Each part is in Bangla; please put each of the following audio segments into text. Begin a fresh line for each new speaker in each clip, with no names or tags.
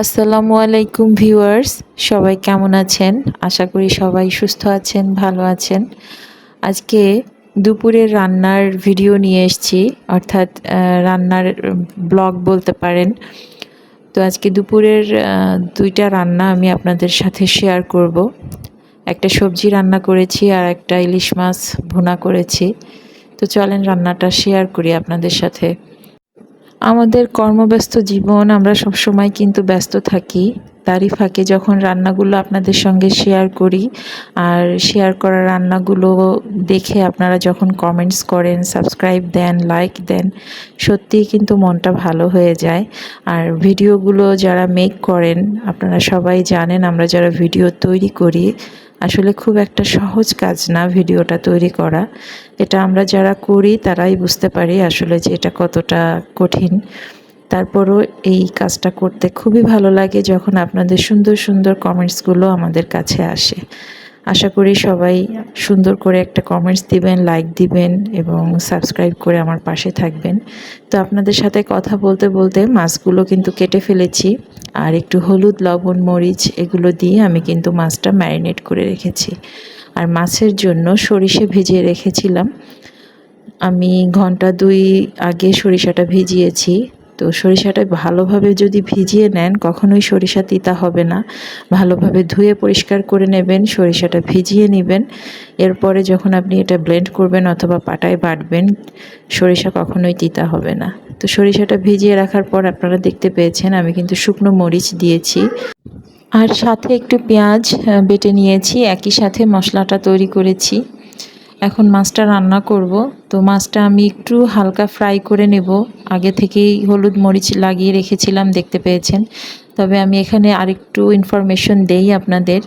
আসসালামু আলাইকুম ভিউয়ার্স, সবাই কেমন আছেন? আশা করি সবাই সুস্থ আছেন, ভালো আছেন। আজকে দুপুরের রান্নার ভিডিও নিয়ে এসেছি, অর্থাৎ রান্নার ব্লগ বলতে পারেন। তো আজকে দুপুরের দুইটা রান্না আমি আপনাদের সাথে শেয়ার করব। একটা সবজি রান্না করেছি আর একটা ইলিশ মাছ ভুনা করেছি। তো চলেন রান্নাটা শেয়ার করি আপনাদের সাথে। আমাদের কর্মব্যস্ত জীবন, আমরা সবসময় কিন্তু ব্যস্ত থাকি। তারই ফাঁকে যখন রান্নাগুলো আপনাদের সঙ্গে শেয়ার করি, আর শেয়ার করা রান্নাগুলো দেখে আপনারা যখন কমেন্টস করেন সাবস্ক্রাইব দেন লাইক দেন, সত্যিই কিন্তু মনটা ভালো হয়ে যায়। আর ভিডিওগুলো যারা মেক করেন, আপনারা সবাই জানেন আমরা যারা ভিডিও তৈরি করি আসলে খুব একটা সহজ কাজ না ভিডিওটা তৈরি করা। এটা আমরা যারা করি তারাই বুঝতে পারি আসলে যে এটা কতটা কঠিন। তারপরও এই কাজটা করতে খুবই ভালো লাগে যখন আপনাদের সুন্দর সুন্দর কমেন্টসগুলো আমাদের কাছে আসে। আশা করি সবাই সুন্দর করে একটা কমেন্টস দিবেন লাইক দিবেন এবং সাবস্ক্রাইব করে আমার পাশে থাকবেন। তো আপনাদের সাথে কথা বলতে বলতে মাছগুলো কিন্তু কেটে ফেলেছি। আর একটু হলুদ, লবণ, মরিচ এগুলো দিয়ে আমি কিন্তু মাছটা ম্যারিনেট করে রেখেছি। আর মাছের জন্য সরিষে ভিজিয়ে রেখেছিলাম। আমি ঘণ্টা দুই আগে সরিষাটা ভিজিয়েছি। তো সরিষাটা ভালোভাবে যদি ভিজিয়ে নেন, কখনোই সরিষা তিতা হবে না। ভালোভাবে ধুয়ে পরিষ্কার করে নেবেন, সরিষাটা ভিজিয়ে নেবেন। এরপরে যখন আপনি এটা ব্লেন্ড করবেন অথবা পাটায় বাটবেন, সরিষা কখনোই তিতা হবে না। তো সরিষাটা ভিজিয়ে রাখার পর আপনারা দেখতে পেয়েছেন, আমি কিন্তু শুকনো মরিচ দিয়েছি। আর সাথে একটু পেঁয়াজ বেটে নিয়েছি। একই সাথে মশলাটা তৈরি করেছি। এখন মাছটা রান্না করব। তো মাছটা আমি একটু হালকা ফ্রাই করে নেব। আগে থেকেই হলুদ মরিচ লাগিয়ে রেখেছিলাম, দেখতে পেয়েছেন। তবে আমি এখানে আরেকটু ইনফরমেশন দেই আপনাদের।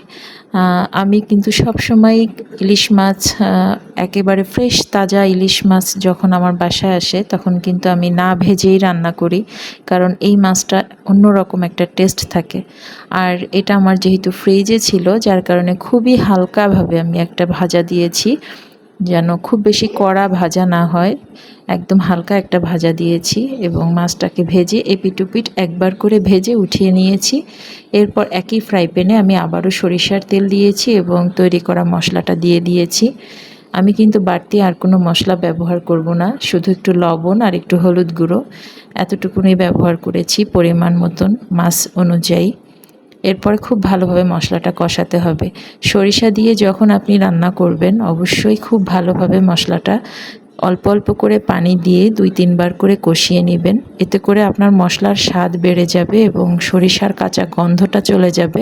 আমি কিন্তু সব সময় ইলিশ মাছ একেবারে ফ্রেশ তাজা ইলিশ মাছ যখন আমার বাসায় আসে, তখন কিন্তু আমি না ভেজেই রান্না করি। কারণ এই মাছটা অন্যরকম একটা টেস্ট থাকে। আর এটা আমার যেহেতু ফ্রিজে ছিল, যার কারণে খুবই হালকাভাবে আমি একটা ভাজা দিয়েছি। যেন খুব বেশি কড়া ভাজা না হয়। একদম হালকা একটা ভাজা দিয়েছি এবং মাছটাকে ভেজে এপিটুপিট একবার করে ভেজে উঠিয়ে নিয়েছি। এরপর একই ফ্রাই প্যানে আমি আবারও সরিষার তেল দিয়েছি এবং তৈরি করা মশলাটা দিয়ে দিয়েছি। আমি কিন্তু বাড়তি আর কোনো মশলা ব্যবহার করব না, শুধু একটু লবণ আর একটু হলুদ গুঁড়ো। এতটুকুনি ব্যবহার করেছি পরিমাণ মতন মাছ অনুযায়ী। এরপরে খুব ভালোভাবে মশলাটা কষাতে হবে। সরিষা দিয়ে যখন আপনি রান্না করবেন, অবশ্যই খুব ভালোভাবে মশলাটা অল্প অল্প করে পানি দিয়ে দুই তিনবার করে কষিয়ে নেবেন। এতে করে আপনার মশলার স্বাদ বেড়ে যাবে এবং সরিষার কাঁচা গন্ধটা চলে যাবে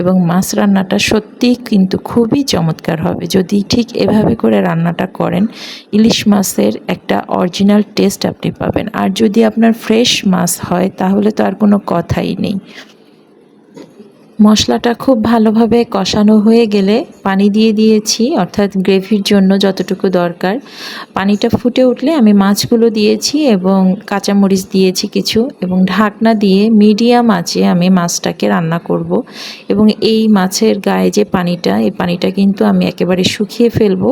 এবং মাছ রান্নাটা সত্যি কিন্তু খুবই চমৎকার হবে। যদি ঠিক এভাবে করে রান্নাটা করেন, ইলিশ মাছের একটা অরিজিনাল টেস্ট আপনি পাবেন। আর যদি আপনার ফ্রেশ মাছ হয়, তাহলে তো আর কোনো কথাই নেই। মশলাটা খুব ভালোভাবে কষানো হয়ে গেলে পানি দিয়ে দিয়েছি, অর্থাৎ গ্রেভির জন্য যতটুকু দরকার। পানিটা ফুটে উঠলে আমি মাছগুলো দিয়েছি এবং কাঁচামরিচ দিয়েছি কিছু এবং ঢাকনা দিয়ে মিডিয়াম আঁচে আমি মাছটাকে রান্না করব এবং এই মাছের গায়ে যে পানিটা, এই পানিটা কিন্তু আমি একেবারে শুকিয়ে ফেলব,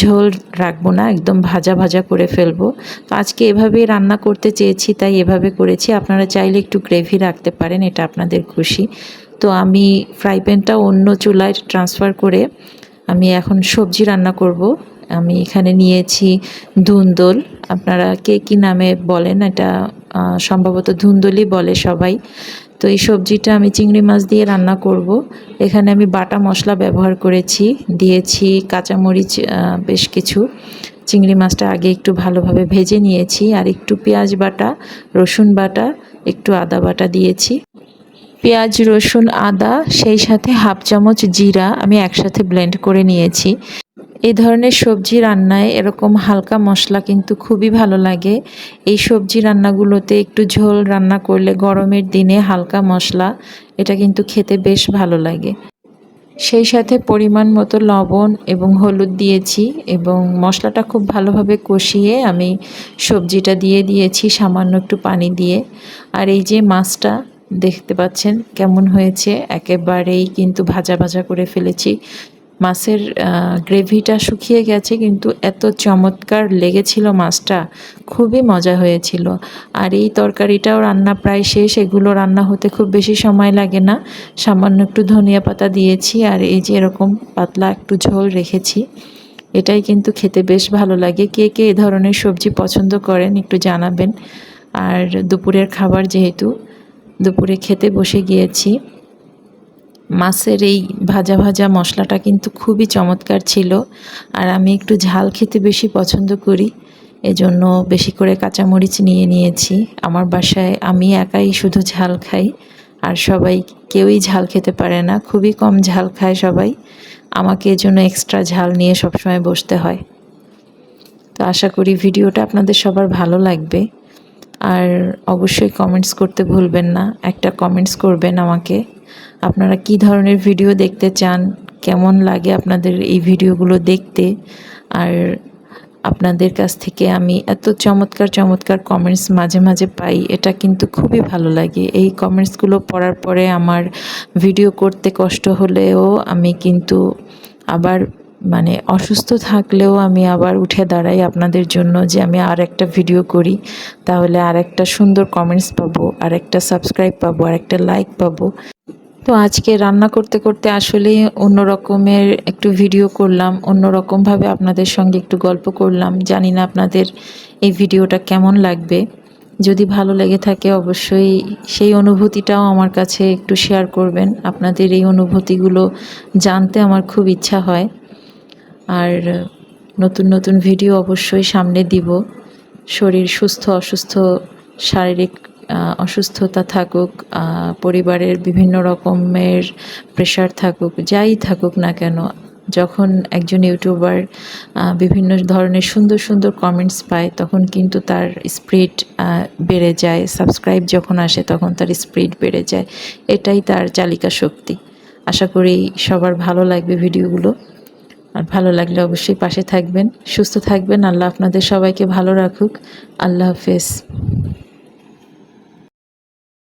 ঝোল রাখব না, একদম ভাজা ভাজা করে ফেলব। তো আজকে এভাবেই রান্না করতে চেয়েছি, তাই এভাবে করেছি। আপনারা চাইলে একটু গ্রেভি রাখতে পারেন, এটা আপনাদের খুশি। তো আমি ফ্রাই প্যানটা অন্য চুলায় ট্রান্সফার করে আমি এখন সবজি রান্না করব। আমি এখানে নিয়েছি ধুন্দল। আপনারা কে কী নামে বলেন, এটা সম্ভবত ধুন্দলই বলে সবাই। তো এই সবজিটা আমি চিংড়ি মাছ দিয়ে রান্না করব। এখানে আমি বাটা মশলা ব্যবহার করেছি, দিয়েছি কাঁচামরিচ বেশ কিছু। চিংড়ি মাছটা আগে একটু ভালোভাবে ভেজে নিয়েছি। আর একটু পেঁয়াজ বাটা, রসুন বাটা, একটু আদা বাটা দিয়েছি। পেঁয়াজ, রসুন, আদা, সেই সাথে হাফ চামচ জিরা আমি একসাথে ব্লেন্ড করে নিয়েছি। এই ধরনের সবজি রান্নায় এরকম হালকা মশলা কিন্তু খুবই ভালো লাগে। এই সবজি রান্নাগুলোতে একটু ঝোল রান্না করলে গরমের দিনে হালকা মশলা, এটা কিন্তু খেতে বেশ ভালো লাগে। সেই সাথে পরিমাণ মতো লবণ এবং হলুদ দিয়েছি এবং মশলাটা খুব ভালোভাবে কষিয়ে আমি সবজিটা দিয়ে দিয়েছি সামান্য একটু পানি দিয়ে। আর এই যে মাছটা দেখতে পাচ্ছেন কেমন হয়েছে। একেবারেই কিন্তু ভাজা ভাজা করে ফেলেছি। মাছের গ্রেভিটা শুকিয়ে গেছে কিন্তু এত চমৎকার লেগেছিল মাছটা। খুবই মজা হয়েছিল। আর এই তরকারিটাও রান্না প্রায় শেষ। এগুলো রান্না হতে খুব বেশি সময় লাগে না। সামান্য একটু ধনিয়া পাতা দিয়েছি আর এই যে এরকম পাতলা একটু ঝোল রেখেছি। এটাই কিন্তু খেতে বেশ ভালো লাগে। কে কে এ ধরনের সবজি পছন্দ করেন একটু জানাবেন। আর দুপুরের খাবার যেহেতু দুপুরে খেতে বসে গিয়েছি। মাছের এই ভাজা ভাজা মশলাটা কিন্তু খুবই চমৎকার ছিল আর আমি একটু ঝাল খেতে বেশি পছন্দ করি, এজন্য বেশি করে কাঁচামরিচ নিয়ে নিয়েছি। আমার বাসায় আমি একাই শুধু ঝাল খাই আর সবাই কেউই ঝাল খেতে পারে না, খুবই কম ঝাল খায় সবাই। আমাকে এজন্য এক্সট্রা ঝাল নিয়ে সবসময় বসতে হয়। তো আশা করি ভিডিওটা আপনাদের সবার ভালো লাগবে। আর অবশ্যই কমেন্টস করতে ভুলবেন না। একটা কমেন্টস করবেন আমাকে। আপনারা কি ধরনের ভিডিও দেখতে চান? কেমন লাগে আপনাদের এই ভিডিওগুলো দেখতে? আর আপনাদের কাছ থেকে আমি এত চমৎকার চমৎকার কমেন্টস মাঝে মাঝে পাই, এটা কিন্তু খুবই ভালো লাগে। এই কমেন্টসগুলো পড়ার পরে আমার ভিডিও করতে কষ্ট হলেও আমি কিন্তু আবার মানে অসুস্থ থাকলেও আমি আবার উঠে দাঁড়াই আপনাদের জন্য যে আমি আর একটা ভিডিও করি। তাহলে আর একটা সুন্দর কমেন্টস পাবো আর একটা সাবস্ক্রাইব পাবো আর একটা লাইক পাবো। তো আজকে রান্না করতে করতে আসলে অন্য রকমের একটু ভিডিও করলাম অন্য রকমভাবে আপনাদের সঙ্গে একটু গল্প করলাম। জানি না আপনাদের এই ভিডিওটা কেমন লাগবে। যদি ভালো লেগে থাকে অবশ্যই সেই অনুভূতিটাও আমার কাছে একটু শেয়ার করবেন। আপনাদের এই অনুভূতিগুলো জানতে আমার খুব ইচ্ছা হয়। আর নতুন নতুন ভিডিও অবশ্যই সামনে দিব। শরীর সুস্থ, অসুস্থ, শারীরিক অসুস্থতা থাকুক পরিবারের বিভিন্ন রকমের প্রেশার থাকুক, যাই থাকুক না কেন, যখন একজন ইউটিউবার বিভিন্ন ধরনের সুন্দর সুন্দর কমেন্টস পায়, তখন কিন্তু তার স্প্রিড বেড়ে যায়। সাবস্ক্রাইব যখন আসে, তখন তার স্পিড বেড়ে যায়। এটাই তার চালিকা শক্তি। আশা করি সবার ভালো লাগবে ভিডিওগুলো আর ভালো লাগলে অবশ্যই পাশে থাকবেন, সুস্থ থাকবেন। আল্লাহ আপনাদের সবাইকে ভালো রাখুক। আল্লাহ হাফেজ।